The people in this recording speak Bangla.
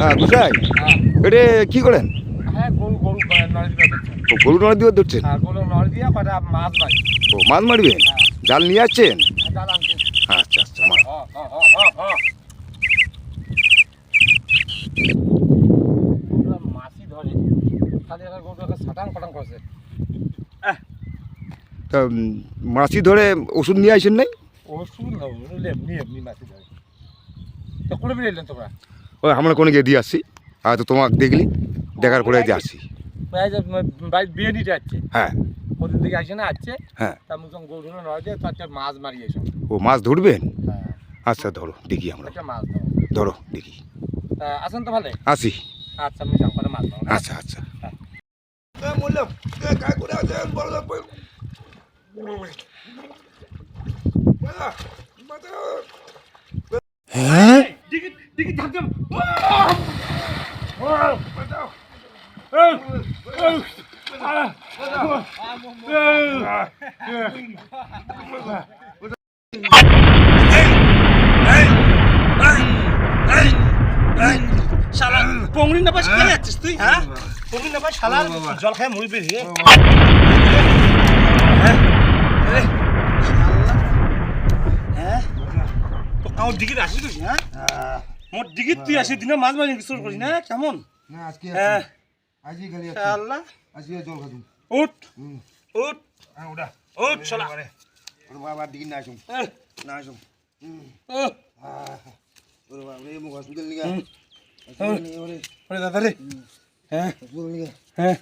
হ্যাঁ দুটাই এটা কি করেন? গরু নড়ে দিয়ে ধরছেন ও মাছ মারবেন জাল নিয়ে আসছেন? আচ্ছা আচ্ছা মাছি ধরে। ওষুধ নিয়ে আসেন নাই? ওষুধ এমনি ধরে। তো করে বেরিয়ে এলেন তোমরা? ওই আমরা কোনো গিয়ে দিয়ে আসছি। হয়তো তোমাকে দেখলি দেখার পরে যে আসি এই যে বিয়ে নিতে যাচ্ছে হ্যাঁ। ওদিন থেকে আসে না আসছে। হ্যাঁ। তা মুখ গরু নড়ি দিয়ে তার মাছ মারি এসো। ও মাছ ধরবেন? হ্যাঁ। আচ্ছা ধরো দেখি আমরা। একটা মাছ ধরো। দেখি। তা আসেন তো ভালো? আসি। আচ্ছা আমি মাছ আচ্ছা আচ্ছা হ্যাঁ। হ্যাঁ দিকে থাকতে শালা পংরি না পাস যাচ্ছিস তুই হ্যাঁ? পংরি না শালা জল খায় মরবি রে। হ্যাঁ। হ্যাঁ? তো কাউর দিকে আসিস তুই হ্যাঁ। মোর দিকে তুই আসি দিনে মাছ মাছ কিছু করিস না? কেমন? না আজকে হ্যাঁ আজকে খালি শালা আজকে জল খাদুম উঠ। উঠ। উঠ। শালা। ওর বাবা দিকে না এই, না আসুম। ও, ওর বাবা রে মুখ হসপিটাল নিগা ওরে। ওরে দাদা রে। হ্যাঁ। হ্যাঁ।